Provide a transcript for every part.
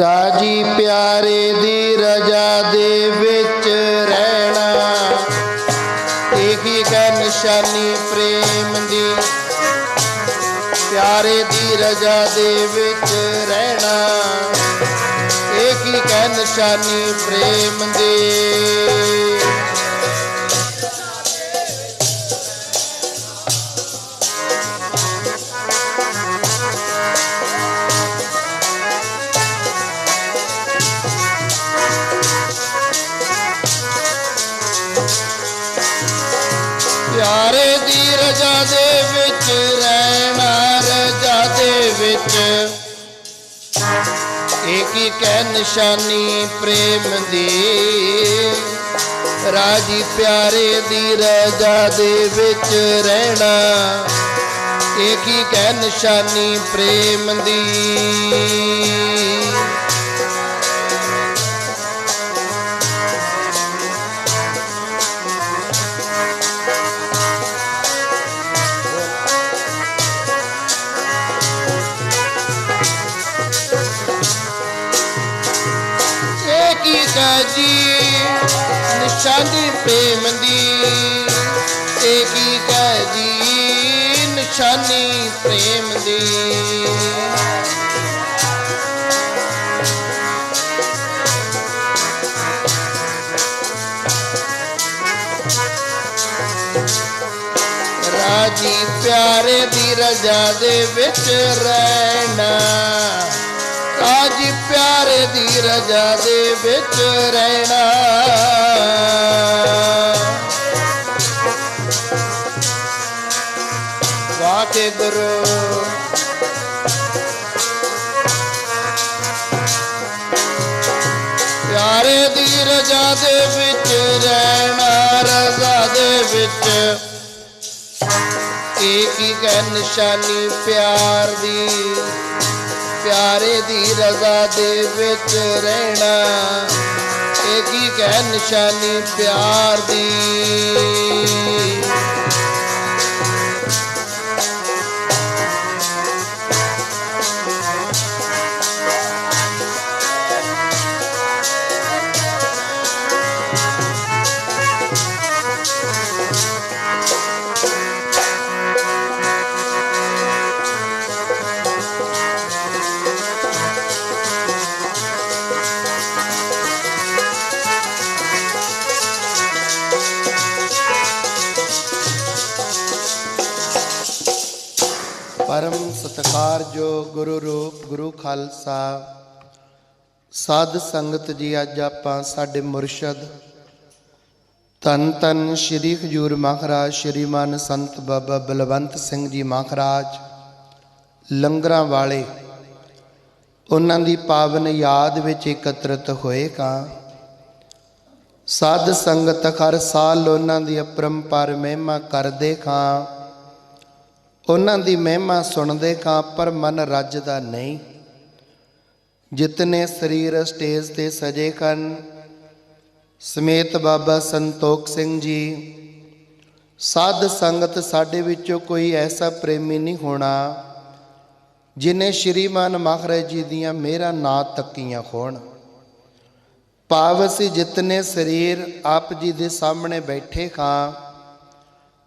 ਰਾਜੀ ਪਿਆਰੇ ਦੀ ਰਜਾ ਦੇ ਵਿੱਚ ਰਹਿਣਾ। ਇਹੀ ਹੈ ਨਿਸ਼ਾਨੀ ਪ੍ਰੇਮ ਦੀ। ਪਿਆਰੇ ਦੀ ਰਜਾ ਦੇ ਵਿੱਚ ਰਹਿਣਾ। ਇਹੀ ਹੈ ਨਿਸ਼ਾਨੀ ਪ੍ਰੇਮ ਦੀ। ਇੱਕ ਕਹਿ ਨਿਸ਼ਾਨੀ ਪ੍ਰੇਮ ਦੀ। ਰਾਜੀ ਪਿਆਰੇ ਦੀ ਰਜਾ ਦੇ ਵਿੱਚ ਰਹਿਣਾ ਇਹ ਕੀ ਕਹਿ ਨਿਸ਼ਾਨੀ ਪ੍ਰੇਮ ਦੀ। ਜੀ ਪਿਆਰੇ ਦੀ ਰਜਾ ਦੇ ਵਿੱਚ ਰਹਿਣਾ। ਰਾਜੀ ਪਿਆਰੇ ਦੀ ਰਜਾ ਦੇ ਵਿੱਚ ਰਹਿਣਾ। ਵਾਹਿਗੁਰੂ। ਪਿਆਰੇ ਦੀ ਰਜਾ ਦੇ ਵਿੱਚ ਰਹਿਣਾ, ਰਜ਼ਾ ਦੇ ਵਿੱਚ ਕੀ ਹੀ ਹੈ ਨਿਸ਼ਾਨੀ ਪਿਆਰ ਦੀ। ਪਿਆਰੇ ਦੀ ਰਜ਼ਾ ਦੇ ਵਿੱਚ ਰਹਿਣਾ, ਇਹ ਕੀ ਹੈ ਨਿਸ਼ਾਨੀ ਪਿਆਰ ਦੀ? ਸਾਧ ਸੰਗਤ ਜੀ, ਅੱਜ ਆਪਾਂ ਸਾਡੇ ਮੁਰਸ਼ਦ ਤਨ ਤਨ ਸ਼੍ਰੀ ਖਜ਼ੂਰ ਮਹਾਰਾਜ, ਸ਼੍ਰੀਮਾਨ ਸੰਤ ਬਾਬਾ ਬਲਵੰਤ ਸਿੰਘ ਜੀ ਮਹਾਰਾਜ, ਲੰਗਰਾਂ ਵਾਲੇ। ਉਹਨਾਂ ਦੀ ਪਾਵਨ ਯਾਦ ਵਿੱਚ ਇਕੱਤਰਤ ਹੋਏਗਾ ਸਾਧ ਸੰਗਤ ਹਰ ਸਾਲ ਉਹਨਾਂ ਦੀ ਅਪਰੰਪਰ ਮਹਿਮਾ ਕਰਦੇ ਖਾਂ ਉਹਨਾਂ ਦੀ ਮਹਿਮਾ ਸੁਣਦੇ ਖਾਂ ਪਰ ਮਨ ਰੱਜਦਾ ਨਹੀਂ। ਜਿਤਨੇ ਸਰੀਰ ਸਟੇਜ ਤੇ ਸਜੇ ਕਰਨ, ਸਮੇਤ ਬਾਬਾ ਸੰਤੋਖ ਸਿੰਘ ਜੀ, ਸਾਧ ਸੰਗਤ ਸਾਡੇ ਵਿੱਚੋਂ ਕੋਈ ਐਸਾ ਪ੍ਰੇਮੀ ਨਹੀਂ ਹੋਣਾ, ਜਿਨੇ ਸ਼੍ਰੀਮਾਨ ਮਹਾਰਾਜ ਜੀ ਦੀਆਂ ਮੇਰਾ ਨਾਂ ਤੱਕੀਆਂ ਹੋਣ। ਭਾਵ ਅਸੀਂ ਜਿਤਨੇ ਸਰੀਰ ਆਪ ਜੀ ਦੇ ਸਾਹਮਣੇ ਬੈਠੇ ਖਾਂ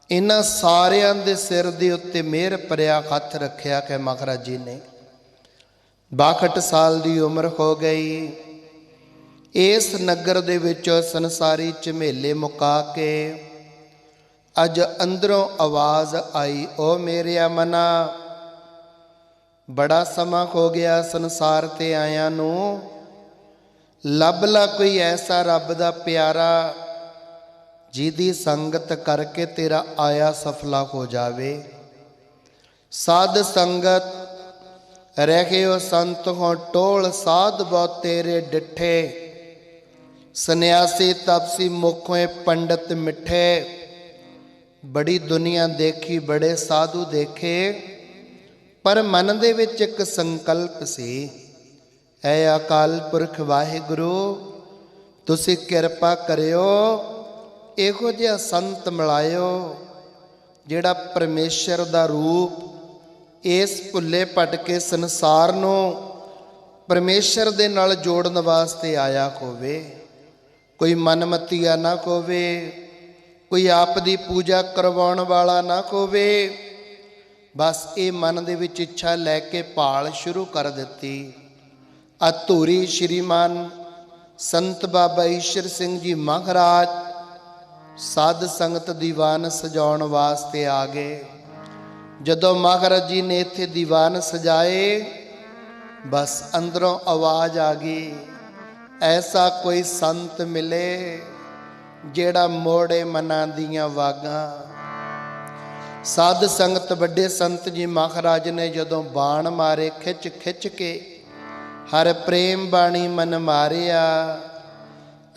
ਇਹਨਾਂ ਸਾਰਿਆਂ ਦੇ ਸਿਰ ਦੇ ਉੱਤੇ ਮਿਹਰ ਭਰਿਆ ਹੱਥ ਰੱਖਿਆ ਕਿ ਮਹਾਰਾਜ ਜੀ ਨੇ। 62 ਸਾਲ ਦੀ ਉਮਰ ਹੋ ਗਈ। ਇਸ ਨਗਰ ਦੇ ਵਿੱਚੋਂ ਸੰਸਾਰੀ ਝਮੇਲੇ ਮੁਕਾ ਕੇ ਅੱਜ ਅੰਦਰੋਂ ਆਵਾਜ਼ ਆਈ, ਓ ਮੇਰਿਆ ਮਨਾ ਬੜਾ ਸਮਾਂ ਹੋ ਗਿਆ ਸੰਸਾਰ ਤੇ ਆਇਆਂ ਨੂੰ। ਲੱਭ ਲਾ ਕੋਈ ਐਸਾ ਰੱਬ ਦਾ ਪਿਆਰਾ ਜਿਹਦੀ ਸੰਗਤ ਕਰਕੇ ਤੇਰਾ ਆਇਆ ਸਫਲਾ ਹੋ ਜਾਵੇ। ਸਾਧ ਸੰਗਤ ਰਹਿਓ ਸੰਤ ਹੋ ਟੋਲ ਸਾਧ ਬਹੁ ਤੇਰੇ ਡਿੱਠੇ। ਸੰਨਿਆਸੀ ਤਪਸੀ ਮੁਖੋਂ ਪੰਡਤ ਮਿੱਠੇ। ਬੜੀ ਦੁਨੀਆ ਦੇਖੀ, ਬੜੇ ਸਾਧੂ ਦੇਖੇ। ਪਰ ਮਨ ਦੇ ਵਿੱਚ ਇੱਕ ਸੰਕਲਪ ਸੀ, ਐ ਅਕਾਲ ਪੁਰਖ ਵਾਹਿਗੁਰੂ, ਤੁਸੀਂ ਕਿਰਪਾ ਕਰਿਓ, ਇਹੋ ਜਿਹਾ ਸੰਤ ਮਿਲਾਇਓ, ਜਿਹੜਾ ਪਰਮੇਸ਼ਰ ਦਾ ਰੂਪ ਇਸ ਭੁੱਲੇ ਭਟਕੇ ਸੰਸਾਰ ਨੂੰ ਪਰਮੇਸ਼ਰ ਦੇ ਨਾਲ ਜੋੜਨ ਵਾਸਤੇ ਆਇਆ ਹੋਵੇ। ਕੋਈ ਮਨਮਤੀਆ ਨਾ ਹੋਵੇ, ਕੋਈ ਆਪ ਦੀ ਪੂਜਾ ਕਰਵਾਉਣ ਵਾਲਾ ਨਾ ਹੋਵੇ। ਬਸ ਇਹ ਮਨ ਦੇ ਵਿੱਚ ਇੱਛਾ ਲੈ ਕੇ ਭਾਲ ਸ਼ੁਰੂ ਕਰ ਦਿੱਤੀ। ਅਧੂਰੀ ਸ਼੍ਰੀਮਾਨ ਸੰਤ ਬਾਬਾ ਈਸ਼ਰ ਸਿੰਘ ਜੀ ਮਹਾਰਾਜ, ਸਾਧ ਸੰਗਤ ਦੀਵਾਨ ਸਜਾਉਣ ਵਾਸਤੇ ਆ ਗਏ। ਜਦੋਂ ਮਹਾਰਾਜ ਜੀ ਨੇ ਇੱਥੇ ਦੀਵਾਨ ਸਜਾਏ, ਬਸ ਅੰਦਰੋਂ ਆਵਾਜ਼ ਆ ਗਈ, ਐਸਾ ਕੋਈ ਸੰਤ ਮਿਲੇ ਜਿਹੜਾ ਮੋੜੇ ਮਨਾਂ ਦੀਆਂ ਵਾਗਾਂ। ਸਾਧ ਸੰਗਤ ਵੱਡੇ ਸੰਤ ਜੀ ਮਹਾਰਾਜ ਨੇ ਜਦੋਂ ਬਾਣ ਮਾਰੇ, ਖਿੱਚ ਖਿੱਚ ਕੇ ਹਰ ਪ੍ਰੇਮ ਬਾਣੀ ਮਨ ਮਾਰਿਆ,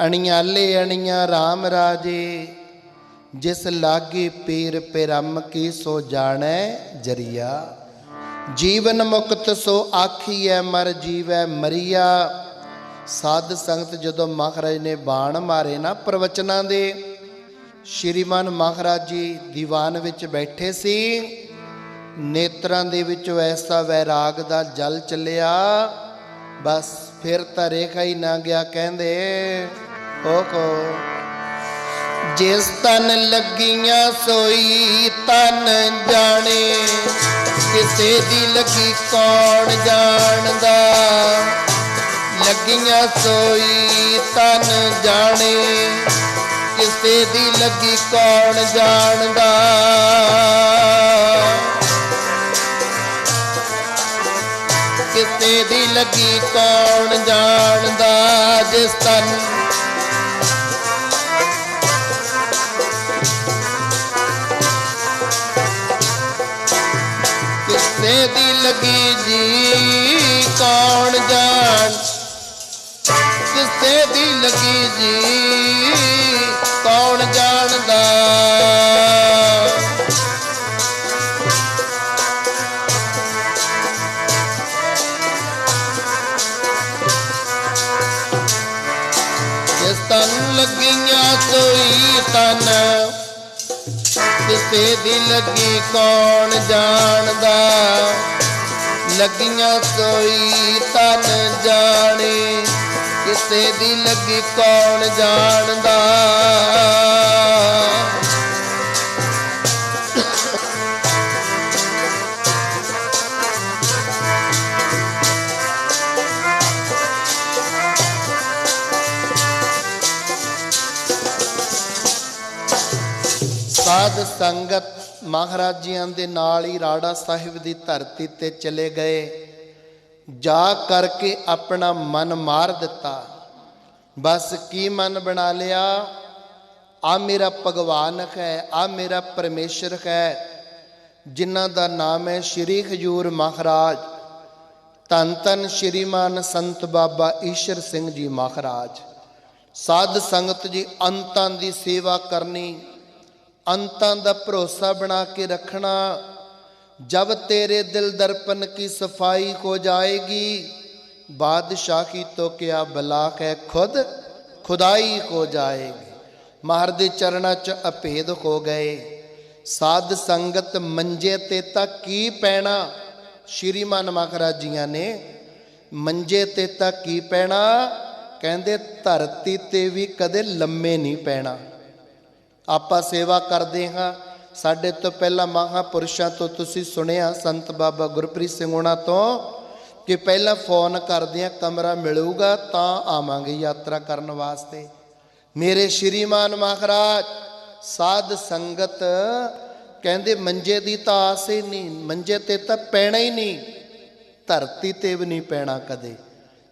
ਅਣਿਆਲੇ ਅਣੀਆਂ RAM ਰਾਜੇ ਜਿਸ ਲਾਗੇ ਪੀਰ ਪਿਰਮ ਕੀ ਸੋ ਜਾਣੈ ਜਰੀਆ। ਜੀਵਨ ਮੁਕਤ ਸੋ ਆਖੀਐ, ਮਰ ਜੀਵੈ ਮਰੀਆ। ਸਾਧ ਸੰਗਤ ਜਦੋਂ ਮਹਾਰਾਜ ਨੇ ਬਾਣ ਮਾਰੇ ਨਾ ਪ੍ਰਵਚਨਾਂ ਦੇ, ਸ਼੍ਰੀਮਾਨ ਮਹਾਰਾਜ ਜੀ ਦੀਵਾਨ ਵਿੱਚ ਬੈਠੇ ਸੀ। ਨੇਤਰਾਂ ਦੇ ਵਿੱਚੋਂ ਐਸਾ ਵੈਰਾਗ ਦਾ ਜਲ ਚੱਲਿਆ, ਬਸ ਫਿਰ ਤਾਂ ਰੇਖਾ ਹੀ ਨਾ ਗਿਆ, ਕਹਿੰਦੇ, ਓਹੋ। ਜਿਸ ਤਨ ਲੱਗੀਆਂ ਸੋਈ ਤਨ ਜਾਣੇ, ਕਿਸੇ ਦੀ ਲੱਗੀ ਕੌਣ ਜਾਣਦਾ? ਲੱਗੀਆਂ ਸੋਈ ਤਨ ਜਾਣੇ, ਕਿਸੇ ਦੀ ਲੱਗੀ ਕੌਣ ਜਾਣਦਾ? ਕਿਸੇ ਦੀ ਲੱਗੀ ਕੌਣ ਜਾਣਦਾ? ਜਿਸ ਤਨ ਲੱਗੀ ਜੀ, ਕੌਣ ਜਾਣ? ਕਿਸੇ ਦੀ ਲੱਗੀ ਜੀ, ਕੌਣ ਜਾਣਦਾ? ਤਨ ਲੱਗੀਆਂ ਸੋਈ ਤਨ, ਕਿਸੇ ਦੀ ਲੱਗੀ ਕੌਣ ਜਾਣਦਾ? ਲੱਗੀਆਂ ਸੋਈ ਤਨ ਜਾਣੇ ਕਿਸੇ ਦੀ ਲੱਗੀ ਕੌਣ ਜਾਣਦਾ? ਸਾਧ ਸੰਗਤ ਮਹਾਰਾਜਿਆਂ ਦੇ ਨਾਲ ਹੀ ਰਾੜਾ ਸਾਹਿਬ ਦੀ ਧਰਤੀ ਤੇ ਚਲੇ ਗਏ। ਜਾ ਕਰਕੇ ਆਪਣਾ ਮਨ ਮਾਰ ਦਿੱਤਾ। ਬਸ ਕੀ ਮਨ ਬਣਾ ਲਿਆ? ਆ ਮੇਰਾ ਭਗਵਾਨ ਹੈ ਆ ਮੇਰਾ ਪਰਮੇਸ਼ਰ ਹੈ, ਜਿਨ੍ਹਾਂ ਦਾ ਨਾਮ ਹੈ ਸ਼੍ਰੀ ਖਜੂਰ ਮਹਾਰਾਜ। ਧੰਨ ਧੰਨ ਸ਼੍ਰੀਮਾਨ ਸੰਤ ਬਾਬਾ ਈਸ਼ਰ ਸਿੰਘ ਜੀ ਮਹਾਰਾਜ। ਸਾਧ ਸੰਗਤ ਜੀ, ਅੰਤਾਂ ਦੀ ਸੇਵਾ ਕਰਨੀ ਅੰਤਾਂ ਦਾ ਭਰੋਸਾ ਬਣਾ ਕੇ ਰੱਖਣਾ, ਜਬ ਤੇਰੇ ਦਿਲ ਦਰਪਨ ਕੀ ਸਫ਼ਾਈ ਹੋ ਜਾਏਗੀ, ਬਾਦਸ਼ਾਹੀ ਤੋਂ ਕਿਆ ਬਲਾਕ ਹੈ ਖੁਦ, ਖੁਦਾਈ ਹੋ ਜਾਏਗੀ। ਮਹਰ ਦੇ ਚਰਨਾਂ 'ਚ ਅਭੇਦ ਹੋ ਗਏ। ਸਾਧ ਸੰਗਤ ਮੰਜੇ ਤੇ ਤਾਂ ਕੀ ਪੈਣਾ? ਸ਼੍ਰੀਮਾਨ ਮਹਾਰਾਜ ਜੀਆਂ ਨੇ ਮੰਜੇ ਤੇ ਤਾਂ ਕੀ ਪੈਣਾ? ਕਹਿੰਦੇ ਧਰਤੀ ਤੇ ਵੀ ਕਦੇ ਲੰਮੇ ਨਹੀਂ ਪੈਣਾ। ਆਪਾਂ ਸੇਵਾ ਕਰਦੇ ਹਾਂ। ਸਾਡੇ ਤੋਂ ਪਹਿਲਾਂ ਮਹਾਪੁਰਸ਼ਾਂ ਤੋਂ ਤੁਸੀਂ ਸੁਣਿਆ ਸੰਤ ਬਾਬਾ ਗੁਰਪ੍ਰੀਤ ਸਿੰਘ ਹੋਣਾ ਤੋਂ ਕਿ ਪਹਿਲਾਂ ਫੋਨ ਕਰਦੇ ਆ, ਕਮਰਾ ਮਿਲੂਗਾ ਤਾਂ ਆਵਾਂਗੇ ਯਾਤਰਾ ਕਰਨ ਵਾਸਤੇ। ਮੇਰੇ ਸ਼੍ਰੀਮਾਨ ਮਹਾਰਾਜ, ਸਾਧ ਸੰਗਤ ਕਹਿੰਦੇ, ਮੰਜੇ ਦੀ ਤਾਂ ਆਸ ਹੀ ਨਹੀਂ, ਮੰਜੇ ਤੇ ਤਾਂ ਪੈਣਾ ਹੀ ਨਹੀਂ, ਧਰਤੀ ਤੇ ਵੀ ਨਹੀਂ ਪੈਣਾ ਕਦੇ।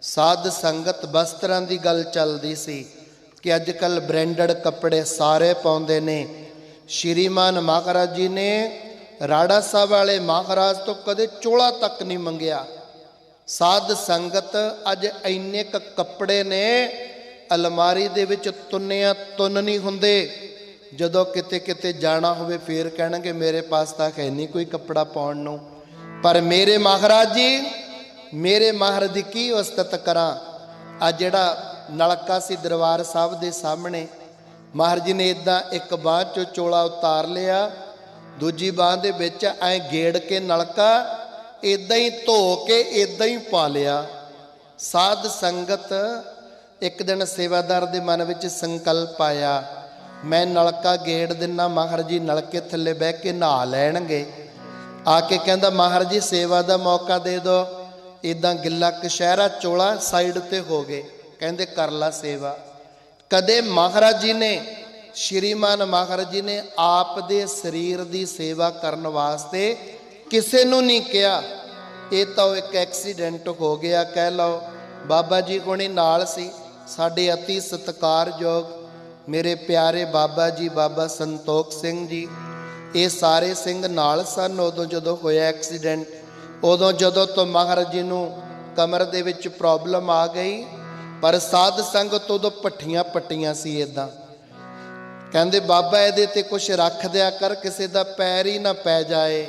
ਸਾਧ ਸੰਗਤ ਬਸਤਰਾਂ ਦੀ ਗੱਲ ਚੱਲਦੀ ਸੀ। ਕਿ ਅੱਜ ਕੱਲ ਬ੍ਰਾਂਡਡ ਕੱਪੜੇ ਸਾਰੇ ਪਾਉਂਦੇ ਨੇ। ਸ਼੍ਰੀਮਾਨ ਮਹਾਰਾਜ ਜੀ ਨੇ ਰਾੜਾ ਸਾਹਿਬ ਵਾਲੇ ਮਹਾਰਾਜ ਤੋਂ ਕਦੇ ਚੋਲਾ ਤੱਕ ਨਹੀਂ ਮੰਗਿਆ। ਸਾਧ ਸੰਗਤ ਅੱਜ ਇੰਨੇ ਕ ਕੱਪੜੇ ਨੇ, ਅਲਮਾਰੀ ਦੇ ਵਿੱਚ ਤੁੰਨਿਆ ਤੁੰਨ ਨਹੀਂ ਹੁੰਦੇ। ਜਦੋਂ ਕਿਤੇ ਕਿਤੇ ਜਾਣਾ ਹੋਵੇ ਫੇਰ ਕਹਿਣਗੇ, ਮੇਰੇ ਪਾਸ ਤਾਂ ਹੈ ਨਹੀਂ ਕੋਈ ਕੱਪੜਾ ਪਾਉਣ ਨੂੰ। ਪਰ ਮੇਰੇ ਮਹਾਰਾਜ ਜੀ, ਮੇਰੇ ਮਹਾਰਾਜ ਦੀ ਕੀ ਉਸਤਤ ਕਰਾਂ? ਆ ਜਿਹੜਾ ਨਲਕਾ ਸੀ ਦਰਬਾਰ ਸਾਹਿਬ ਦੇ ਸਾਹਮਣੇ। ਮਹਾਰਾਜ ਨੇ ਇਦਾਂ ਇੱਕ ਬਾਹ ਚੋਂ ਚੋਲਾ ਉਤਾਰ ਲਿਆ, ਦੂਜੀ ਬਾਹ ਦੇ ਵਿੱਚ ਐ ਗੇੜ ਕੇ ਨਲਕਾ ਇਦਾਂ ਹੀ ਧੋ ਕੇ ਇਦਾਂ ਹੀ ਪਾ ਲਿਆ। ਸਾਧ ਸੰਗਤ ਇੱਕ ਦਿਨ ਸੇਵਾਦਾਰ ਦੇ ਮਨ ਵਿੱਚ ਸੰਕਲਪ ਆਇਆ, ਮੈਂ ਨਲਕਾ ਗੇੜ ਦਿਨਾ, ਮਹਾਰਾਜ ਜੀ ਨਲਕੇ ਥੱਲੇ ਬਹਿ ਕੇ ਨਹਾ ਲੈਣਗੇ। ਆ ਕੇ ਕਹਿੰਦਾ, ਮਹਾਰਾਜ ਜੀ ਸੇਵਾ ਦਾ ਮੌਕਾ ਦੇ ਦਿਓ। ਇਦਾਂ ਗਿੱਲਾ ਕਸ਼ਹਿਰਾ ਚੋਲਾ ਸਾਈਡ ਤੇ ਹੋ ਗਏ। ਕਹਿੰਦੇ ਕਰ ਲਾ ਸੇਵਾ। ਕਦੇ ਮਹਾਰਾਜ ਜੀ ਨੇ, ਸ਼੍ਰੀਮਾਨ ਮਹਾਰਾਜ ਜੀ ਨੇ ਆਪ ਦੇ ਸਰੀਰ ਦੀ ਸੇਵਾ ਕਰਨ ਵਾਸਤੇ ਕਿਸੇ ਨੂੰ ਨਹੀਂ ਕਿਹਾ। ਇਹ ਤਾਂ ਉਹ ਇੱਕ ਐਕਸੀਡੈਂਟ ਹੋ ਗਿਆ, ਕਹਿ ਲਓ। ਬਾਬਾ ਜੀ ਕੋਣੀ ਨਾਲ ਸੀ, ਸਾਡੇ ਅਤੀ ਸਤਿਕਾਰਯੋਗ ਮੇਰੇ ਪਿਆਰੇ ਬਾਬਾ ਜੀ, ਬਾਬਾ ਸੰਤੋਖ ਸਿੰਘ ਜੀ, ਇਹ ਸਾਰੇ ਸਿੰਘ ਨਾਲ ਸਨ। ਉਦੋਂ ਜਦੋਂ ਹੋਇਆ ਐਕਸੀਡੈਂਟ, ਉਦੋਂ ਜਦੋਂ ਤੋਂ ਮਹਾਰਾਜ ਜੀ ਨੂੰ ਕਮਰ ਦੇ ਵਿੱਚ ਪ੍ਰੋਬਲਮ ਆ ਗਈ ਪਰ ਸਾਧ ਸੰਗਤ ਉਦੋਂ ਪੱਠੀਆਂ ਪੱਟੀਆਂ ਸੀ ਇਦਾਂ ਕਹਿੰਦੇ, ਬਾਬਾ, ਇਹਦੇ ਤੇ ਕੁਝ ਰੱਖ ਦਿਆ ਕਰ, ਕਿਸੇ ਦਾ ਪੈਰ ਹੀ ਨਾ ਪੈ ਜਾਏ।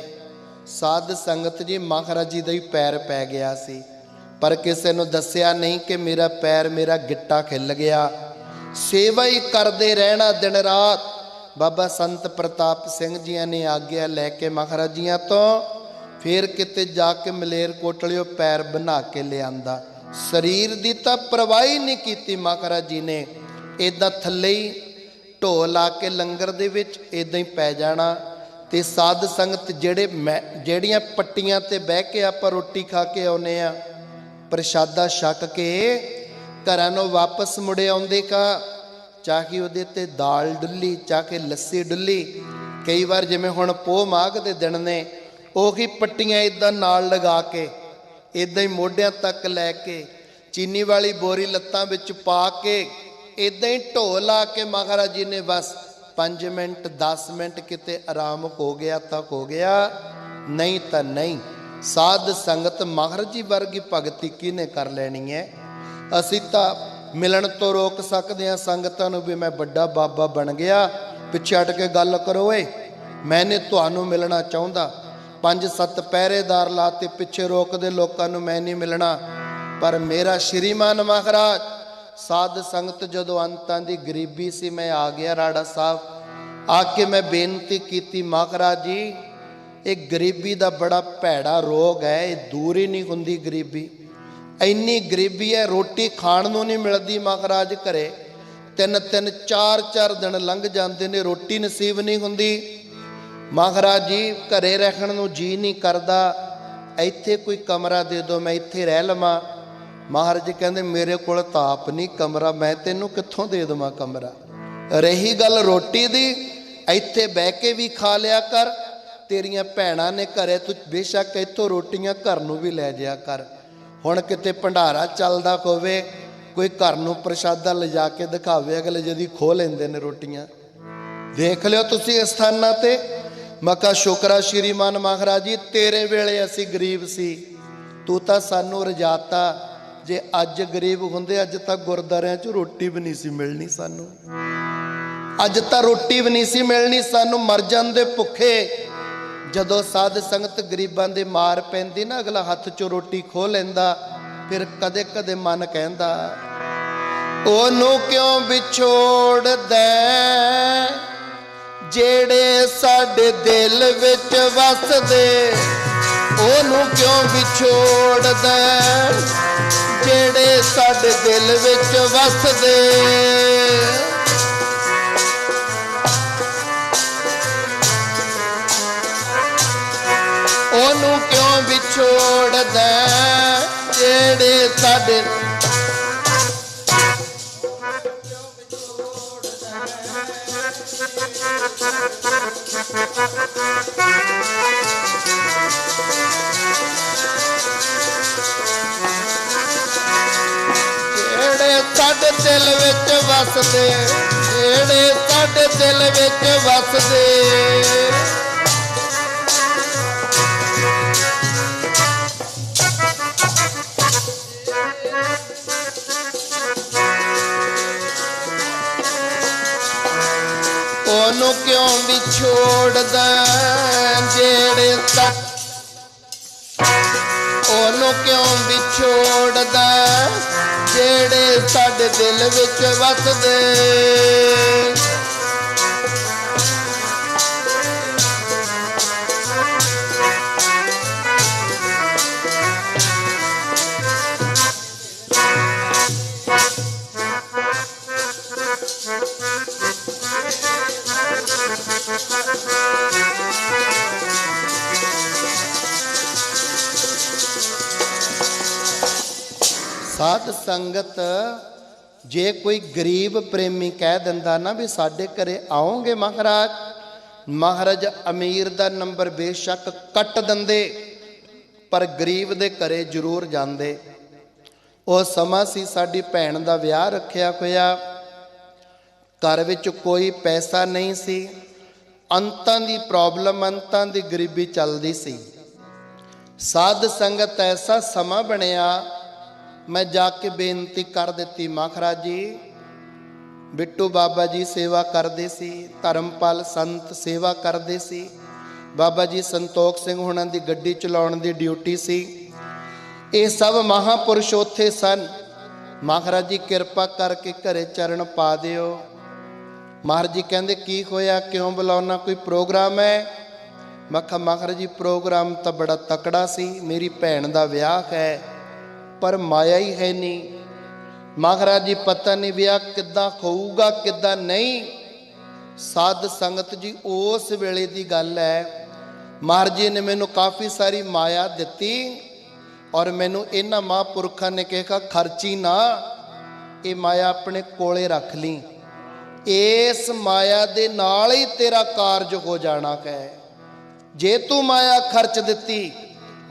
ਸਾਧ ਸੰਗਤ ਜੀ, ਮਹਾਰਾਜ ਜੀ ਦਾ ਹੀ ਪੈਰ ਪੈ ਗਿਆ ਸੀ। ਪਰ ਕਿਸੇ ਨੂੰ ਦੱਸਿਆ ਨਹੀਂ ਕਿ ਮੇਰਾ ਪੈਰ ਮੇਰਾ ਗਿੱਟਾ ਖਿੱਲ ਗਿਆ। ਸੇਵਾ ਹੀ ਕਰਦੇ ਰਹਿਣਾ ਦਿਨ ਰਾਤ। ਬਾਬਾ ਸੰਤ ਪ੍ਰਤਾਪ ਸਿੰਘ ਜੀਆਂ ਨੇ ਆਗਿਆ ਲੈ ਕੇ ਮਹਾਰਾਜ ਜੀਆਂ ਤੋਂ। ਫੇਰ ਕਿਤੇ ਜਾ ਕੇ ਮਲੇਰ ਕੋਟਲਿਓ ਪੈਰ ਬਣਾ ਕੇ ਲਿਆਂਦਾ। ਸਰੀਰ ਦੀ ਤਾਂ ਪਰਵਾਹੀ ਨਹੀਂ ਕੀਤੀ ਮਹਾਰਾਜ ਜੀ ਨੇ। ਇਦਾਂ ਥੱਲੇ ਹੀ ਢੋ ਲਾ ਕੇ ਲੰਗਰ ਦੇ ਵਿੱਚ ਇਦਾਂ ਹੀ ਪੈ ਜਾਣਾ ਤੇ ਸਾਧ ਸੰਗਤ ਜਿਹੜੇ ਮੈਂ- ਜਿਹੜੀਆਂ ਪੱਟੀਆਂ ਤੇ ਬਹਿ ਕੇ ਆਪਾਂ ਰੋਟੀ ਖਾ ਕੇ ਆਉਨੇ ਆ ਪ੍ਰਸ਼ਾਦਾ ਛਕ ਕੇ ਘਰਾਂ ਨੂੰ ਵਾਪਸ ਮੁੜੇ ਆਉਂਦੇ ਕਾ, ਚਾਹੇ ਉਹਦੇ ਤੇ ਦਾਲ ਡੁੱਲੀ, ਚਾਹੇ ਲੱਸੀ ਡੁੱਲੀ। ਕਈ ਵਾਰ ਜਿਵੇਂ ਹੁਣ ਪੋਹ ਮਾਘ ਦੇ ਦਿਨ ਨੇ, ਉਹੀ ਪੱਟੀਆਂ ਇਦਾਂ ਨਾਲ ਲਗਾ ਕੇ ਇਦਾਂ ਹੀ ਮੋਢਿਆਂ ਤੱਕ ਲੈ ਕੇ ਚੀਨੀ ਵਾਲੀ ਬੋਰੀ ਲੱਤਾਂ ਵਿੱਚ ਪਾ ਕੇ ਇਦਾਂ ਹੀ ਢੋ ਲਾ ਕੇ ਮਹਾਰਾਜ ਜੀ ਨੇ ਬਸ 5 ਮਿੰਟ 10 ਮਿੰਟ ਕਿਤੇ ਆਰਾਮ ਹੋ ਗਿਆ ਤਾਂ ਹੋ ਗਿਆ। ਨਹੀਂ ਤਾਂ ਨਹੀਂ, ਸਾਧ ਸੰਗਤ ਮਹਾਰਾਜ ਜੀ ਵਰਗੀ ਭਗਤੀ ਕਿਹਨੇ ਕਰ ਲੈਣੀ ਹੈ? ਅਸੀਂ ਤਾਂ ਮਿਲਣ ਤੋਂ ਰੋਕ ਸਕਦੇ ਹਾਂ ਸੰਗਤਾਂ ਨੂੰ ਵੀ ਮੈਂ ਵੱਡਾ ਬਾਬਾ ਬਣ ਗਿਆ। ਪਿੱਛੇ ਹਟ ਕੇ ਗੱਲ ਕਰੋ ਓਏ ਮੈਨੇ ਤੁਹਾਨੂੰ ਮਿਲਣਾ ਚਾਹੁੰਦਾ। ਪੰਜ ਸੱਤ ਪਹਿਰੇਦਾਰ ਲਾਤੇ ਪਿੱਛੇ ਰੋਕਦੇ ਲੋਕਾਂ ਨੂੰ ਮੈਂ ਨਹੀਂ ਮਿਲਣਾ। ਪਰ ਮੇਰਾ ਸ਼੍ਰੀਮਾਨ ਮਹਾਰਾਜ, ਸਾਧ ਸੰਗਤ ਜਦੋਂ ਅੰਤਾਂ ਦੀ ਗਰੀਬੀ ਸੀ, ਮੈਂ ਆ ਗਿਆ ਰਾੜਾ ਸਾਹਿਬ। ਆ ਕੇ ਮੈਂ ਬੇਨਤੀ ਕੀਤੀ, ਮਹਾਰਾਜ ਜੀ, ਇਹ ਗਰੀਬੀ ਦਾ ਬੜਾ ਭੈੜਾ ਰੋਗ ਹੈ, ਇਹ ਦੂਰ ਹੀ ਨਹੀਂ ਹੁੰਦੀ ਗਰੀਬੀ। ਇੰਨੀ ਗਰੀਬੀ ਹੈ, ਰੋਟੀ ਖਾਣ ਨੂੰ ਨਹੀਂ ਮਿਲਦੀ ਮਹਾਰਾਜ ਘਰੇ। ਤਿੰਨ ਤਿੰਨ ਚਾਰ ਚਾਰ ਦਿਨ ਲੰਘ ਜਾਂਦੇ ਨੇ, ਰੋਟੀ ਨਸੀਬ ਨਹੀਂ ਹੁੰਦੀ। ਮਹਾਰਾਜ ਜੀ, ਘਰੇ ਰਹਿਣ ਨੂੰ ਜੀ ਨਹੀਂ ਕਰਦਾ। ਇੱਥੇ ਕੋਈ ਕਮਰਾ ਦੇ ਦਿਓ, ਮੈਂ ਇੱਥੇ ਰਹਿ ਲਵਾਂ। ਮਹਾਰਾਜ ਜੀ ਕਹਿੰਦੇ, ਮੇਰੇ ਕੋਲ ਤਾਂ ਆਪ ਨਹੀਂ ਕਮਰਾ, ਮੈਂ ਤੈਨੂੰ ਕਿੱਥੋਂ ਦੇ ਦੇਵਾਂ ਕਮਰਾ? ਰਹੀ ਗੱਲ ਰੋਟੀ ਦੀ, ਇੱਥੇ ਬਹਿ ਕੇ ਵੀ ਖਾ ਲਿਆ ਕਰ। ਤੇਰੀਆਂ ਭੈਣਾਂ ਨੇ ਘਰੇ, ਤੂੰ ਬੇਸ਼ੱਕ ਇੱਥੋਂ ਰੋਟੀਆਂ ਘਰ ਨੂੰ ਵੀ ਲੈ ਜਾਇਆ ਕਰ। ਹੁਣ ਕਿਤੇ ਭੰਡਾਰਾ ਚੱਲਦਾ ਹੋਵੇ, ਕੋਈ ਘਰ ਨੂੰ ਪ੍ਰਸ਼ਾਦਾ ਲਿਜਾ ਕੇ ਦਿਖਾਵੇ, ਅਗਲੇ ਜਦੀ ਖੋ ਲੈਂਦੇ ਨੇ ਰੋਟੀਆਂ। ਦੇਖ ਲਿਓ ਤੁਸੀਂ ਇਸ ਸਥਾਨਾਂ ਤੇ। ਮੱਕਾ ਸ਼ੁਕਰਾ ਸ਼੍ਰੀਮਾਨ ਮਹਾਰਾਜ ਜੀ, ਤੇਰੇ ਵੇਲੇ ਅਸੀਂ ਗਰੀਬ ਸੀ। ਤੂੰ ਤਾਂ ਸਾਨੂੰ ਰਜਾਤਾ। ਜੇ ਅੱਜ ਗਰੀਬ ਹੁੰਦੇ, ਅੱਜ ਤਾਂ ਗੁਰਦਾਰਿਆਂ 'ਚ ਰੋਟੀ ਵੀ ਨਹੀਂ ਸੀ ਮਿਲਣੀ ਸਾਨੂੰ। ਅੱਜ ਤਾਂ ਰੋਟੀ ਵੀ ਨਹੀਂ ਸੀ ਮਿਲਣੀ, ਸਾਨੂੰ ਮਰ ਜਾਂਦੇ ਭੁੱਖੇ। ਜਦੋਂ ਸਾਧ ਸੰਗਤ ਗਰੀਬਾਂ ਦੇ ਮਾਰ ਪੈਂਦੀ ਨਾ, ਅਗਲਾ ਹੱਥ 'ਚੋਂ ਰੋਟੀ ਖੋ ਲੈਂਦਾ, ਫਿਰ ਕਦੇ ਕਦੇ ਮਨ ਕਹਿੰਦਾ, ਉਹਨੂੰ ਕਿਉਂ ਵਿਛੋੜਦਾ? ਜਿਹੜੇ ਸਾਡੇ ਦਿਲ ਵਿੱਚ ਵਸਦੇ, ਉਹਨੂੰ ਕਿਉਂ ਵਿਛੋੜਦਾ? ਜਿਹੜੇ ਸਾਡੇ ਦਿਲ ਵਿੱਚ ਵਸਦੇ। ਉਹਨੂੰ ਕਿਉਂ ਵਿਛੋੜਦਾ? ਜਿਹੜੇ ਸਾਡੇ ਸਾਡੇ ਦਿਲ ਵਿੱਚ ਵਸਦੇ ਜਿਹੜੇ ਸਾਡੇ ਦਿਲ ਵਿੱਚ ਵਸਦੇ। ਕਿਉਂ ਵਿਛੋੜਦਾ ਜਿਹੜੇ ਸੱਚ ਉਹਨੂੰ ਕਿਉਂ ਵਿਛੋੜਦਾ ਜਿਹੜੇ ਸਾਡੇ ਦਿਲ ਵਿੱਚ ਵਸਦੇ। ਸਾਧ ਸੰਗਤ, ਜੇ ਕੋਈ ਗਰੀਬ ਪ੍ਰੇਮੀ ਕਹਿ ਦਿੰਦਾ ਨਾ ਵੀ ਸਾਡੇ ਘਰੇ ਆਉਂਗੇ ਮਹਾਰਾਜ ਮਹਾਰਾਜ ਅਮੀਰ ਦਾ ਨੰਬਰ ਬੇਸ਼ੱਕ ਕੱਟ ਦਿੰਦੇ, ਪਰ ਗਰੀਬ ਦੇ ਘਰੇ ਜ਼ਰੂਰ ਜਾਂਦੇ। ਉਹ ਸਮਾਂ ਸੀ ਸਾਡੀ ਭੈਣ ਦਾ ਵਿਆਹ ਰੱਖਿਆ ਹੋਇਆ। ਘਰ ਵਿੱਚ ਕੋਈ ਪੈਸਾ ਨਹੀਂ ਸੀ। ਅੰਤਾਂ ਦੀ ਪ੍ਰੋਬਲਮ ਅੰਤਾਂ ਦੀ ਗਰੀਬੀ ਚੱਲਦੀ ਸੀ। ਸਾਧ ਸੰਗਤ ਐਸਾ ਸਮਾਂ ਬਣਿਆ, ਮੈਂ ਜਾ ਕੇ ਬੇਨਤੀ ਕਰ ਦਿੱਤੀ, ਮਹਾਰਾਜ ਜੀ, ਬਿੱਟੂ ਬਾਬਾ ਜੀ ਸੇਵਾ ਕਰਦੇ ਸੀ, ਧਰਮਪਾਲ ਸੰਤ ਸੇਵਾ ਕਰਦੇ ਸੀ। ਬਾਬਾ ਜੀ ਸੰਤੋਖ ਸਿੰਘ ਹੁਣਾਂ ਦੀ ਗੱਡੀ ਚਲਾਉਣ ਦੀ ਡਿਊਟੀ ਸੀ। ਇਹ ਸਭ ਮਹਾਪੁਰਸ਼ ਉੱਥੇ ਸਨ। ਮਹਾਰਾਜ ਜੀ ਕਿਰਪਾ ਕਰਕੇ ਘਰੇ ਚਰਨ ਪਾ ਦਿਓ। ਮਹਾਰਾਜ ਜੀ ਕਹਿੰਦੇ, ਕੀ ਹੋਇਆ? ਕਿਉਂ ਬੁਲਾਉਣਾ ਕੋਈ ਪ੍ਰੋਗਰਾਮ ਹੈ? ਮੈਂ ਕਿਹਾ, ਮਹਾਰਾਜ ਜੀ, ਪ੍ਰੋਗਰਾਮ ਤਾਂ ਬੜਾ ਤਕੜਾ ਸੀ, ਮੇਰੀ ਭੈਣ ਦਾ ਵਿਆਹ ਹੈ, ਪਰ ਮਾਇਆ ਹੀ ਹੈ ਨਹੀਂ। ਮਹਾਰਾਜ ਜੀ, ਪਤਾ ਨਹੀਂ ਵਿਆਹ ਕਿੱਦਾਂ ਹੋਊਗਾ, ਕਿੱਦਾਂ ਨਹੀਂ। ਸਾਧ ਸੰਗਤ ਜੀ, ਉਸ ਵੇਲੇ ਦੀ ਗੱਲ ਹੈ, ਮਹਾਰਾਜ ਜੀ ਨੇ ਮੈਨੂੰ ਕਾਫੀ ਸਾਰੀ ਮਾਇਆ ਦਿੱਤੀ ਔਰ ਮੈਨੂੰ ਇਹਨਾਂ ਮਹਾਂਪੁਰਖਾਂ ਨੇ ਕਿਹਾ, ਖਰਚੀ ਨਾ, ਇਹ ਮਾਇਆ ਆਪਣੇ ਕੋਲੇ ਰੱਖ ਲਈ। ਇਸ ਮਾਇਆ ਦੇ ਨਾਲ ਹੀ ਤੇਰਾ ਕਾਰਜ ਹੋ ਜਾਣਾ ਹੈ ਜੇ ਤੂੰ ਮਾਇਆ ਖਰਚ ਦਿੱਤੀ,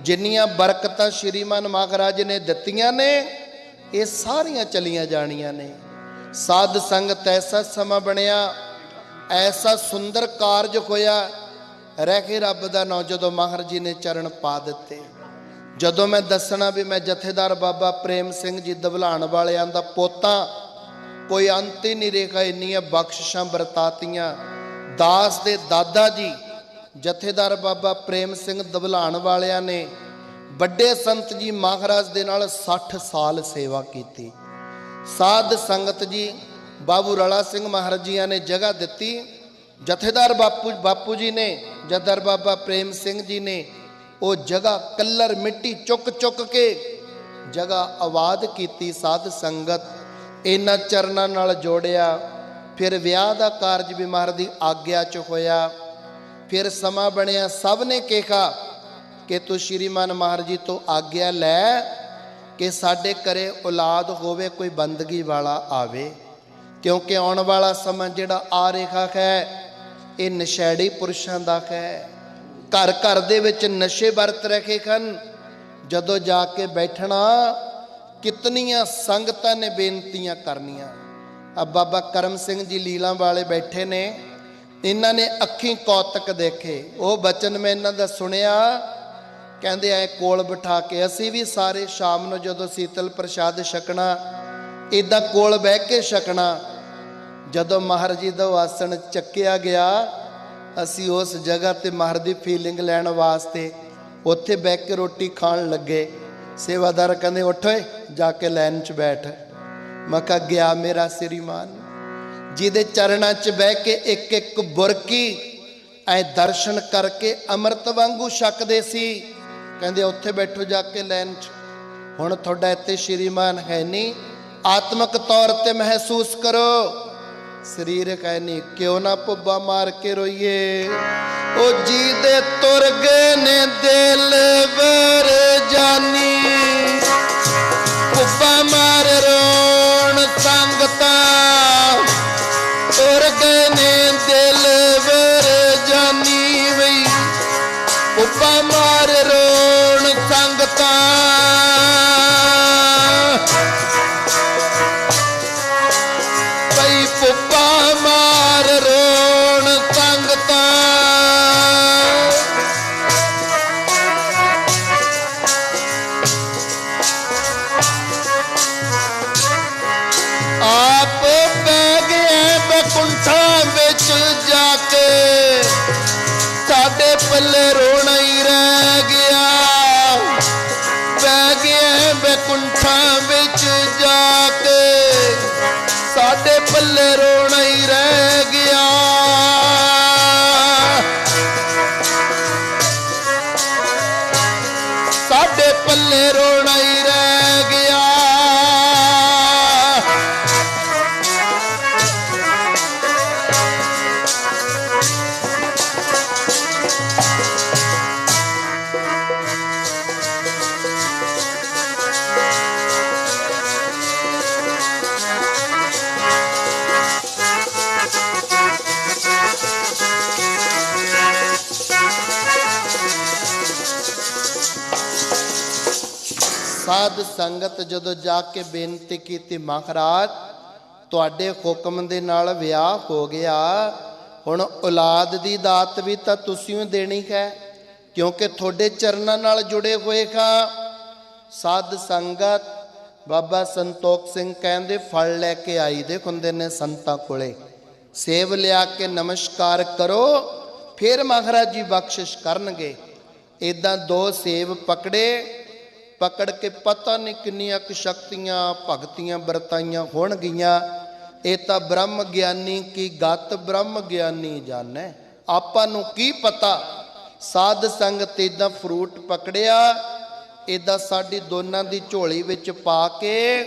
ਜਿੰਨੀਆਂ ਬਰਕਤਾਂ ਸ਼੍ਰੀਮਾਨ ਮਹਾਰਾਜ ਨੇ ਦਿੱਤੀਆਂ ਨੇ, ਇਹ ਸਾਰੀਆਂ ਚਲੀਆਂ ਜਾਣੀਆਂ ਨੇ। ਸਾਧ ਸੰਗਤ ਐਸਾ ਸਮਾਂ ਬਣਿਆ, ਐਸਾ ਸੁੰਦਰ ਕਾਰਜ ਹੋਇਆ, ਰਹਿ ਕੇ ਰੱਬ ਦਾ ਨਾਮ ਜਦੋਂ ਮਹਾਰਾਜ ਜੀ ਨੇ ਚਰਨ ਪਾ ਦਿੱਤੇ। ਜਦੋਂ ਮੈਂ ਦੱਸਣਾ ਵੀ ਮੈਂ ਜਥੇਦਾਰ ਬਾਬਾ ਪ੍ਰੇਮ ਸਿੰਘ ਜੀ ਦਬਲਾਣ ਵਾਲਿਆਂ ਦਾ ਪੋਤਾ ਕੋਈ ਅੰਤ ਹੀ ਨਹੀਂ ਰੇਖਾ ਇੰਨੀਆਂ ਬਖਸ਼ਿਸ਼ਾਂ ਵਰਤਾਤੀਆਂ। ਦਾਸ ਦੇ ਦਾਦਾ ਜੀ, ਜਥੇਦਾਰ ਬਾਬਾ ਪ੍ਰੇਮ ਸਿੰਘ ਦਬਲਾਣ ਵਾਲਿਆਂ ਨੇ ਵੱਡੇ ਸੰਤ ਜੀ ਮਹਾਰਾਜ ਦੇ ਨਾਲ 60 ਸਾਲ ਸੇਵਾ ਕੀਤੀ। ਸਾਧ ਸੰਗਤ ਜੀ, ਬਾਬੂ ਰਲਾ ਸਿੰਘ ਮਹਾਰਾਜ ਜੀਆਂ ਨੇ ਜਗ੍ਹਾ ਦਿੱਤੀ। ਜਥੇਦਾਰ ਬਾਪੂ ਬਾਪੂ ਜੀ ਨੇ, ਜਥੇਦਾਰ ਬਾਬਾ ਪ੍ਰੇਮ ਸਿੰਘ ਜੀ ਨੇ ਉਹ ਜਗ੍ਹਾ ਕੱਲਰ ਮਿੱਟੀ ਚੁੱਕ ਚੁੱਕ ਕੇ ਜਗ੍ਹਾ ਆਬਾਦ ਕੀਤੀ ਸਾਧ ਸੰਗਤ। ਇਹਨਾਂ ਚਰਨਾਂ ਨਾਲ ਜੋੜਿਆ, ਫਿਰ ਵਿਆਹ ਦਾ ਕਾਰਜ ਵੀ ਮਹਾਰਾਜ ਦੀ ਆਗਿਆ ਚ ਹੋਇਆ। ਫਿਰ ਸਮਾਂ ਬਣਿਆ, ਸਭ ਨੇ ਕਿਹਾ ਕਿ ਤੂੰ ਸ਼੍ਰੀਮਾਨ ਮਹਾਰਾਜ ਜੀ ਤੋਂ ਆਗਿਆ ਲੈ ਕਿ ਸਾਡੇ ਘਰੇ ਔਲਾਦ ਹੋਵੇ, ਕੋਈ ਬੰਦਗੀ ਵਾਲਾ ਆਵੇ। ਕਿਉਂਕਿ ਆਉਣ ਵਾਲਾ ਸਮਾਂ ਜਿਹੜਾ ਆ ਰਿਹਾ ਹੈ, ਇਹ ਨਸ਼ੇੜੀ ਪੁਰਸ਼ਾਂ ਦਾ ਹੈ। ਘਰ ਘਰ ਦੇ ਵਿੱਚ ਨਸ਼ੇ ਵਰਤ ਰਹੇ ਹਨ। ਜਦੋਂ ਜਾ ਕੇ ਬੈਠਣਾ ਕਿਤਨੀਆਂ ਸੰਗਤਾਂ ਨੇ ਬੇਨਤੀਆਂ ਕਰਨੀਆਂ। ਆ ਬਾਬਾ ਕਰਮ ਸਿੰਘ ਜੀ ਲੀਲਾ ਵਾਲੇ ਬੈਠੇ ਨੇ। ਇਹਨਾਂ ਨੇ ਅੱਖੀਂ ਕੌਤਕ ਦੇਖੇ। ਉਹ ਬਚਨ ਮੈਂ ਇਹਨਾਂ ਦਾ ਸੁਣਿਆ। ਕਹਿੰਦੇ ਐ ਕੋਲ ਬਿਠਾ ਕੇ, ਅਸੀਂ ਵੀ ਸਾਰੇ ਸ਼ਾਮ ਨੂੰ ਜਦੋਂ ਸੀਤਲ ਪ੍ਰਸ਼ਾਦ ਛਕਣਾ ਇਦਾਂ ਕੋਲ ਬਹਿ ਕੇ ਛਕਣਾ। ਜਦੋਂ ਮਹਾਰਾਜ ਜੀ ਦਾ ਆਸਣ ਚੱਕਿਆ ਗਿਆ, ਅਸੀਂ ਉਸ ਜਗ੍ਹਾ ਤੇ ਮਹਾਰਾਜ ਦੀ ਫੀਲਿੰਗ ਲੈਣ ਵਾਸਤੇ ਉੱਥੇ ਬਹਿ ਕੇ ਰੋਟੀ ਖਾਣ ਲੱਗੇ। ਸੇਵਾਦਾਰ ਕਹਿੰਦੇ, ਉੱਠ ਓਏ, ਜਾ ਕੇ ਲਾਈਨ 'ਚ ਬੈਠ। ਮੈਂ ਕਿਹਾ, ਗਿਆ ਮੇਰਾ ਸ੍ਰੀਮਾਨ। ਜਿਹਦੇ ਚਰਨਾਂ 'ਚ ਬਹਿ ਕੇ ਇੱਕ ਇੱਕ ਬੁਰਕੀ, ਐ ਦਰਸ਼ਨ ਕਰਕੇ ਅੰਮ੍ਰਿਤ ਵਾਂਗੂ ਛਕਦੇ ਸੀ। ਕਹਿੰਦੇ, ਉੱਥੇ ਬੈਠੋ, ਜਾ ਕੇ ਲਾਈਨ 'ਚ। ਹੁਣ ਤੁਹਾਡਾ ਇੱਥੇ ਸ਼੍ਰੀਮਾਨ ਹੈ ਨਹੀਂ। ਆਤਮਿਕ ਤੌਰ ਤੇ ਮਹਿਸੂਸ ਕਰੋ। ਸਰੀਰਕ ਹੈ ਨਹੀਂ, ਕਿਉਂ ਨਾ ਪੁੱਬਾ ਮਾਰ ਕੇ ਰੋਈਏ। ਉਹ ਜੀ ਦੇ ਤੁਰ ਗਏ ਨੇ ਦਿਲ ਵਰ ਜਾਨੀ ਤੁਰ ਸਾਧ ਸੰਗਤ ਜਦੋਂ ਜਾ ਕੇ ਬੇਨਤੀ ਕੀਤੀ, ਮਹਾਰਾਜ, ਤੁਹਾਡੇ ਹੁਕਮ ਦੇ ਨਾਲ ਵਿਆਹ ਹੋ ਗਿਆ। ਹੁਣ ਔਲਾਦ ਦੀ ਦਾਤ ਵੀ ਤਾਂ ਤੁਸੀਂ ਹੀ ਦੇਣੀ ਹੈ, ਕਿਉਂਕਿ ਤੁਹਾਡੇ ਚਰਨਾਂ ਨਾਲ ਜੁੜੇ ਹੋਏ ਹਾਂ। ਸਾਧ ਸੰਗਤ ਬਾਬਾ ਸੰਤੋਖ ਸਿੰਘ ਕਹਿੰਦੇ, ਫਲ ਲੈ ਕੇ ਆਈ। ਦੇ ਹੁੰਦੇ ਨੇ ਸੰਤਾਂ ਕੋਲੇ। ਸੇਵ ਲਿਆ ਕੇ ਨਮਸਕਾਰ ਕਰੋ, ਫਿਰ ਮਹਾਰਾਜ ਜੀ ਬਖਸ਼ਿਸ਼ ਕਰਨਗੇ। ਇਦਾਂ ਦੋ ਸੇਵ ਪਕੜੇ ਪਕੜ ਕੇ ਪਤਾ ਨਹੀਂ ਕਿੰਨੀਆਂ ਕੁ ਸ਼ਕਤੀਆਂ, ਭਗਤੀਆਂ ਵਰਤਾਈਆਂ ਹੋਣਗੀਆਂ। ਇਹ ਤਾਂ ਬ੍ਰਹਮ ਗਿਆਨੀ ਕੀ ਗਤ ਬ੍ਰਹਮ ਗਿਆਨੀ ਜਾਣੈ। ਆਪਾਂ ਨੂੰ ਕੀ ਪਤਾ? ਸਾਧ ਸੰਗਤ ਇਦਾਂ ਫਰੂਟ ਪਕੜਿਆ ਇਦਾਂ ਸਾਡੀ ਦੋਨਾਂ ਦੀ ਝੋਲੀ ਵਿੱਚ ਪਾ ਕੇ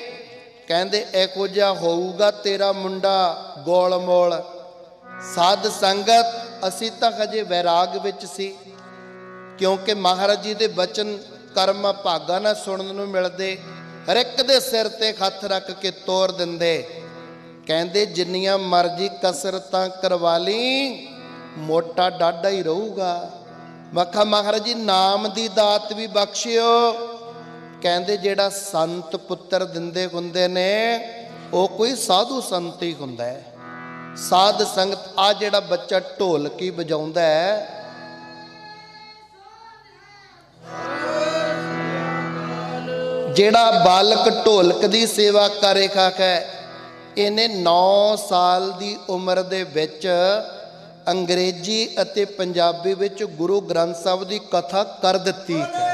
ਕਹਿੰਦੇ, ਇਹੋ ਜਿਹਾ ਹੋਊਗਾ ਤੇਰਾ ਮੁੰਡਾ ਗੋਲ ਮੋਲ ਸਾਧ ਸੰਗਤ, ਅਸੀਂ ਤਾਂ ਹਜੇ ਵੈਰਾਗ ਵਿੱਚ ਸੀ, ਕਿਉਂਕਿ ਮਹਾਰਾਜ ਜੀ ਦੇ ਬਚਨ ਕਰਮ ਭਾਗਾ ਨਾਲ ਸੁਣਨ ਨੂੰ ਮਿਲਦੇ, ਹਰ ਇੱਕ ਦੇ ਸਿਰ ਤੇ ਹੱਥ ਰੱਖ ਕੇ ਤੋਰ ਦਿੰਦੇ। ਕਹਿੰਦੇ, ਜਿੰਨੀਆਂ ਮਰਜ਼ੀ ਕਸਰਤਾਂ ਕਰਵਾ ਲਈ ਮੋਟਾ ਡਾਡਾ ਹੀ ਰਹੂਗਾ। ਮੱਖਾ ਮਹਾਰਾਜ ਜੀ, ਨਾਮ ਦੀ ਦਾਤ ਵੀ ਬਖਸ਼ਿਓ। ਕਹਿੰਦੇ, ਜਿਹੜਾ ਸੰਤ ਪੁੱਤਰ ਦਿੰਦੇ ਹੁੰਦੇ ਨੇ, ਉਹ ਕੋਈ ਸਾਧੂ ਸੰਤ ਹੀ ਹੁੰਦਾ ਹੈ। ਸਾਧ ਸੰਗਤ, ਆ ਜਿਹੜਾ ਬੱਚਾ ਢੋਲਕੀ ਵਜਾਉਂਦਾ ਹੈ ਜਿਹੜਾ ਬਾਲਕ ਢੋਲਕ ਦੀ ਸੇਵਾ ਕਰ ਰਿਹਾ ਹੈ, ਇਹਨੇ 9 ਸਾਲ ਦੀ ਉਮਰ ਦੇ ਵਿੱਚ ਅੰਗਰੇਜ਼ੀ ਅਤੇ ਪੰਜਾਬੀ ਵਿੱਚ ਗੁਰੂ ਗ੍ਰੰਥ ਸਾਹਿਬ ਦੀ ਕਥਾ ਕਰ ਦਿੱਤੀ ਹੈ।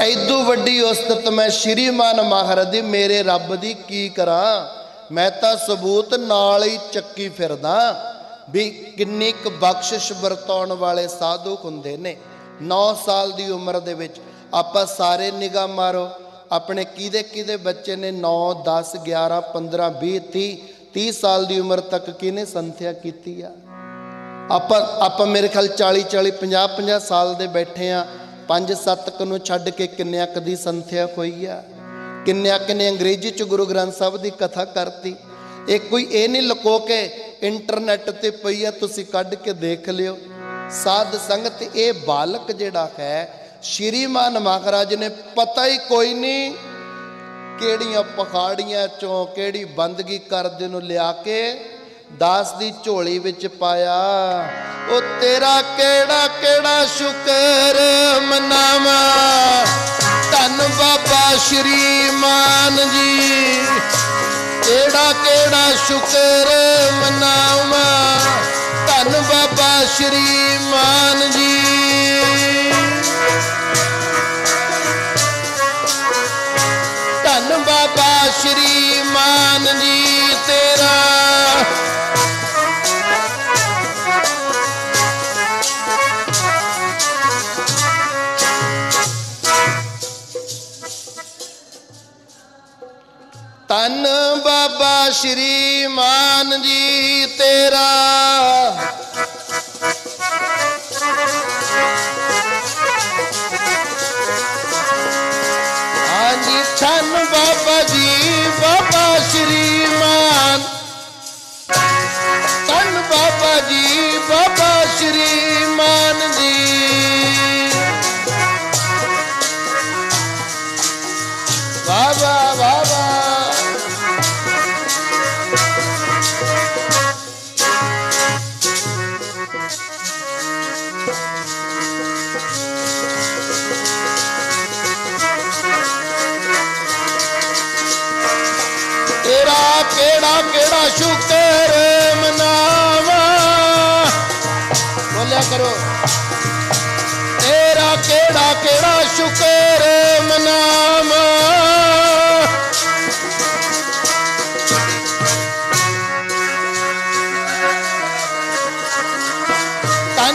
ਐਦੂ ਵੱਡੀ ਉਸਤਤ ਮੈਂ ਸ਼੍ਰੀਮਾਨ ਮਹਾਰਾਜ ਦੀ, ਮੇਰੇ ਰੱਬ ਦੀ ਕੀ ਕਰਾਂ? ਮੈਂ ਤਾਂ ਸਬੂਤ ਨਾਲ ਹੀ ਚੱਕੀ ਫਿਰਦਾ। ਵੀ ਕਿੰਨੀ ਕੁ ਬਖਸ਼ਿਸ਼ ਵਰਤਾਉਣ ਵਾਲੇ ਸਾਧੂ ਹੁੰਦੇ ਨੇ। 9 ਸਾਲ ਦੀ ਉਮਰ ਦੇ ਵਿੱਚ ਆਪਾਂ ਸਾਰੇ ਨਿਗਾਹ ਮਾਰੋ, ਆਪਣੇ ਕਿਹਦੇ ਕਿਹਦੇ ਬੱਚੇ ਨੇ 9 10 11 15 20 30 30 ਸਾਲ ਦੀ ਉਮਰ ਤੱਕ ਕਿਹਨੇ ਸੰਥਿਆ ਕੀਤੀ ਆ? ਆਪਾਂ ਆਪਾਂ ਮੇਰੇ ਖਿਆਲ 40 40 50 50 ਸਾਲ ਦੇ ਬੈਠੇ ਆ। ਪੰਜ, ਸੱਤ ਕੁ ਨੂੰ ਛੱਡ ਕੇ ਕਿੰਨਿਆਂ ਕੁ ਦੀ ਸੰਥਿਆ ਹੋਈ ਆ? ਕਿੰਨਿਆਂ ਕਿੰਨੇ ਅੰਗਰੇਜ਼ੀ ਚ ਗੁਰੂ ਗ੍ਰੰਥ ਸਾਹਿਬ ਦੀ ਕਥਾ ਕਰਤੀ। ਇਹ ਕੋਈ ਇਹ ਨਹੀਂ ਲੁਕੋ ਕੇ ਇੰਟਰਨੈਟ ਤੇ ਪਈ ਆ, ਤੁਸੀਂ ਕੱਢ ਕੇ ਦੇਖ ਲਿਓ। ਸਾਧ ਸੰਗਤ, ਇਹ ਬਾਲਕ ਜਿਹੜਾ ਹੈ ਸ਼੍ਰੀਮਾਨ ਮਹਾਰਾਜ ਨੇ ਪਤਾ ਹੀ ਕੋਈ ਨਹੀਂ ਕਿਹੜੀਆਂ ਪਖਾੜੀਆਂ ਚੋਂ ਕਿਹੜੀ ਬੰਦਗੀ ਕਰਦੇ ਨੂੰ ਲਿਆ ਕੇ ਦਾਸ ਦੀ ਝੋਲੀ ਵਿੱਚ ਪਾਇਆ। ਉਹ ਤੇਰਾ ਕਿਹੜਾ ਕਿਹੜਾ ਸ਼ੁਕਰ ਮਨਾਵਾਂ? ਧੰਨ ਬਾਬਾ ਸ਼੍ਰੀ ਮਾਨ ਜੀ। ਕਿਹੜਾ ਕਿਹੜਾ ਸ਼ੁਕਰ ਮਨਾਵਾਂ? ਧੰਨ ਬਾਬਾ ਸ਼੍ਰੀ ਮਾਨ ਜੀ। ਧੰਨ ਬਾਬਾ ਸ਼੍ਰੀ ਮਾਨ ਜੀ ਤੇਰਾ। ਹਾਂਜੀ ਛਨ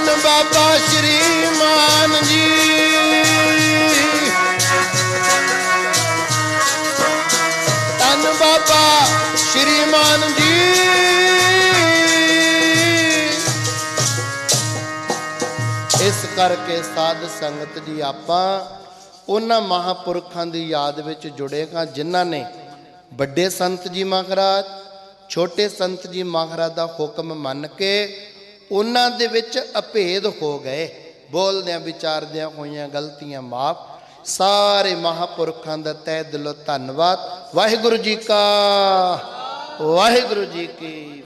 ਧੰਨ ਬਾਬਾ ਸ਼੍ਰੀ ਮਾਨ ਜੀ। ਧੰਨ ਬਾਬਾ ਸ਼੍ਰੀਮਾਨ ਜੀ। ਇਸ ਕਰਕੇ ਸਾਧ ਸੰਗਤ ਜੀ ਆਪਾਂ ਉਹਨਾਂ ਮਹਾਪੁਰਖਾਂ ਦੀ ਯਾਦ ਵਿੱਚ ਜੁੜੇਗਾ, ਜਿਨ੍ਹਾਂ ਨੇ ਵੱਡੇ ਸੰਤ ਜੀ ਮਹਾਰਾਜ, ਛੋਟੇ ਸੰਤ ਜੀ ਮਹਾਰਾਜ ਦਾ ਹੁਕਮ ਮੰਨ ਕੇ ਉਹਨਾਂ ਦੇ ਵਿੱਚ ਅਭੇਦ ਹੋ ਗਏ। ਬੋਲਦਿਆਂ ਵਿਚਾਰਦਿਆਂ ਹੋਈਆਂ ਗਲਤੀਆਂ ਮਾਫ। ਸਾਰੇ ਮਹਾਪੁਰਖਾਂ ਦਾ ਤਹਿ ਦਿਲੋਂ ਧੰਨਵਾਦ। ਵਾਹਿਗੁਰੂ ਜੀ ਕਾ, ਵਾਹਿਗੁਰੂ ਜੀ ਕੀ